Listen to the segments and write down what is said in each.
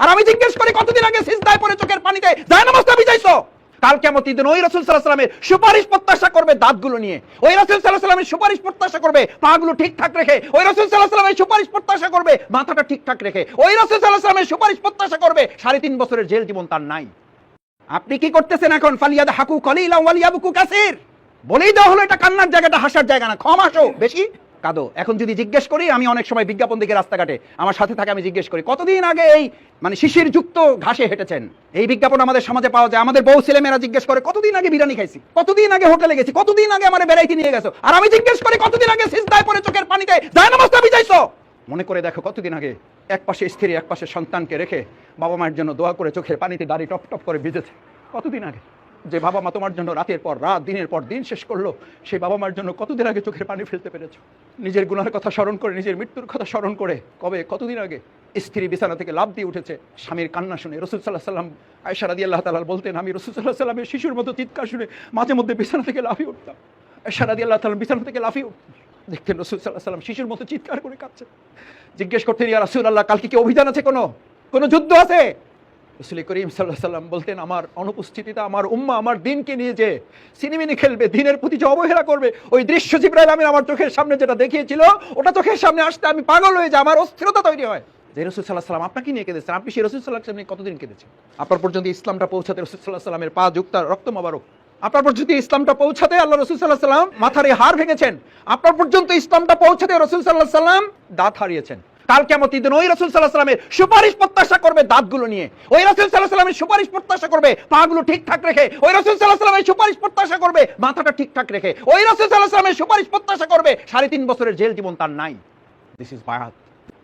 আর আমি জিজ্ঞেস করি, কতদিন আগে সিজদায় পড়ে চোখের পানিতে? কাল কেমন দিন ওই রসুল সুপারিশ প্রত্যাশা করবে দাঁতগুলো নিয়ে। ওই রসুল সুপারিশ প্রত্যাশা করবে ঠিকঠাক রেখে। ওই রসুল সুপারিশ প্রত্যাশা করবে, মাথাটা ঠিকঠাক রেখে। ওই রসুল সুপারিশ প্রত্যাশা করবে, সাড়ে তিন বছরের জেল জীবন তার নাই। আপনি কি করতেছেন এখন? ফালিয়াদ হাকু কলিলা ওয়ালিয়াবুকু কাসির। বলেই দেওয়া হলো এটা কান্নার জায়গাটা, হাসার জায়গা না। ক্ষমা আসো, বেশি। কাঁদো। এখন যদি জিজ্ঞেস করি, আমি অনেক সময় বিজ্ঞাপন দিকে রাস্তাঘাটে, আমার সাথে থাকে আমি জিজ্ঞেস করি, কতদিন আগে এই মানে শিশির যুক্ত ঘাসে হেঁটেছেন? এই বিজ্ঞাপন আমাদের সমাজে পাওয়া যায়। আমাদের বউ ছেলেমেয়েরা জিজ্ঞেস করে, কতদিন আগে বিরিয়ানি খাইছি? কতদিন আগে হোটেলে গেছি? কতদিন আগে আমার বেড়াইতে নিয়ে গেছো? আর আমি জিজ্ঞেস করি, কতদিন আগে সিজদায় পরে চোখের পানিতে যায় নামাজটা বিজাইছো মনে করে দেখো, কতদিন আগে এক পাশে স্ত্রী, এক পাশে সন্তানকে রেখে বাবা মায়ের জন্য দোয়া করে চোখের পানিতে দাড়ি টপ টপ করে ভিজেছে। কতদিন আগে? যে বাবা মা তোমার জন্য রাতের পর রাত, দিনের পর দিন শেষ করল, সেই বাবা মার জন্য কতদিন আগে চোখের পানি ফেলতে পেরেছ? নিজের গুনার কথা স্মরণ করে, নিজের মৃত্যুর কথা স্মরণ করে কবে, কতদিন আগে? স্ত্রী বিছানা থেকে লাভ দিয়ে উঠেছে, স্বামীর কান্না শুনে রসুল সাল্লাহ সাল্লাম আয়সা রাদি আল্লাহ তালাল বলতেন, আমি রসুল সাল্লাহ সাল্লামের শিশুর মতো চিৎকার শুনে মাঝে মধ্যে বিছানা থেকে লাফিয়ে উঠতাম। আয়সা রাদি আল্লাহ তালাম বিছানা থেকে লাফিয়ে উঠতাম দেখতেন রসুল সাল্লাহ সাল্লাম শিশুর মতো চিৎকার করে কাঁদছে। জিজ্ঞেস করতেন, ইয়া রাসুল আল্লাহ কালকে কি অভিযান আছে কোনো? কোনো যুদ্ধ আছে? রসুল করিম সাল্লাহ সাল্লাম বলতেন, আমার অনুপস্থিতিতে আমার উম্মা আমার দিনকে নিয়ে যে সিনেমিনি খেলবে, দিনের প্রতি যে অবহেলা করবে, ওই দৃশ্য জিব্রাইল আমিন আমার চোখের সামনে যেটা দেখিয়েছিল, ওটা চোখের সামনে আসতে আমি পাগল হয়ে যাই, আমার অস্থিরতা তৈরি হয়। যে রসুল সাল্লাহ সাল্লাম আপনাকে নিয়ে কেঁদেছেন। আপনি সেই রসুল সাল্লাহ সাল্লাম নিয়ে কতদিন কেঁদেছেন? আপনার পর্যন্ত ইসলামটা পৌঁছাতে রসুল সাল্লাহ সাল্লামের পা যুক্তার রক্ত মাবারক। আপনার পর্যন্ত ইসলামটা পৌঁছাতে আল্লাহ রসুল সাল্লাহ সাল্লাম মাথার হার ভেঙেছেন। আপনার পর্যন্ত ইসলামটা পৌঁছাতে রসুল সাল্লাহ সাল্লাম দাঁত হারিয়েছেন। কাল কেমন দিন ওই রসুল সাল্লাহ সাল্লামের সুপারিশ প্রত্যাশা করবে দাঁতগুলো নিয়ে। ওই রসুল সাল্লাহ সাল্লামের সুপারিশ প্রত্যাশা করবে, পাগুলো ঠিকঠাক রেখে। ওই রসুল সাল্লাহ সাল্লামের সুপারিশ প্রত্যাশা করবে, মাথাটা ঠিকঠাক রেখে। ওই রসুল সাল্লাহ সাল্লামের সুপারিশ প্রত্যাশা করবে, সাড়ে তিন বছরের জেল জীবন তার নাই। দিস ইজ বায়াত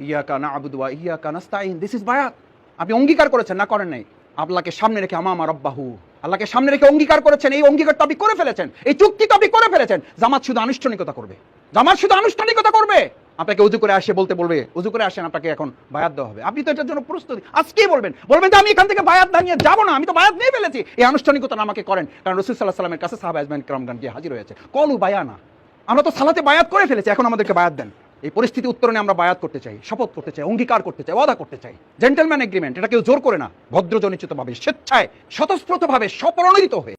ইয়াকা না আবুদুয়া ইয়াকা নাস্তাইন দিস ইজ বায়াত আপনি অঙ্গীকার করেছেন, না করেন নাই? আল্লাহকে সামনে রেখে আমা আমার রব্বাহু। আল্লাহকে সামনে রেখে অঙ্গীকার করেছেন, এই অঙ্গীকারটা আপনি করে ফেলেছেন, এই চুক্তিটা আপনি করে ফেলেছেন। জামাত শুধু আনুষ্ঠানিকতা করবে। জামাত শুধু আনুষ্ঠানিকতা করবে। আপনাকে উজু করে আসে বলতে বলবে, উজু করে আসেন আপনাকে এখন বায়াত দেওয়া হবে। আপনি তো এটার জন্য প্রস্তুতি। আজকেই বলবেন বলবেন যে আমি এখান থেকে বায়াত দাঁড়িয়ে যাব না, আমি তো বায়াত নিয়ে ফেলেছি। এই আনুষ্ঠানিকতা আমাকে করেন, কারণ রসুল সাল্লাহ সাল্লামের কাছে সাহাব আজমান ক্রামগান গিয়ে হাজির হয়েছে। কলু বায়ানা। আমরা তো সালাতে বায়াত করে ফেলেছি, এখন আমাদেরকে বায়াত দেন। এই পরিস্থিতি উত্তরণে আমরা বায়াত করতে চাই, শপথ করতে চাই, অঙ্গীকার করতে চাই, ওয়াদা করতে চাই। জেন্টেলম্যান এগ্রিমেন্ট এটা কেউ জোর করে না ভদ্রজনিত ভাবে স্বেচ্ছায়, স্বতঃস্ফূর্তভাবে স্বপ্রণোদিত হয়ে।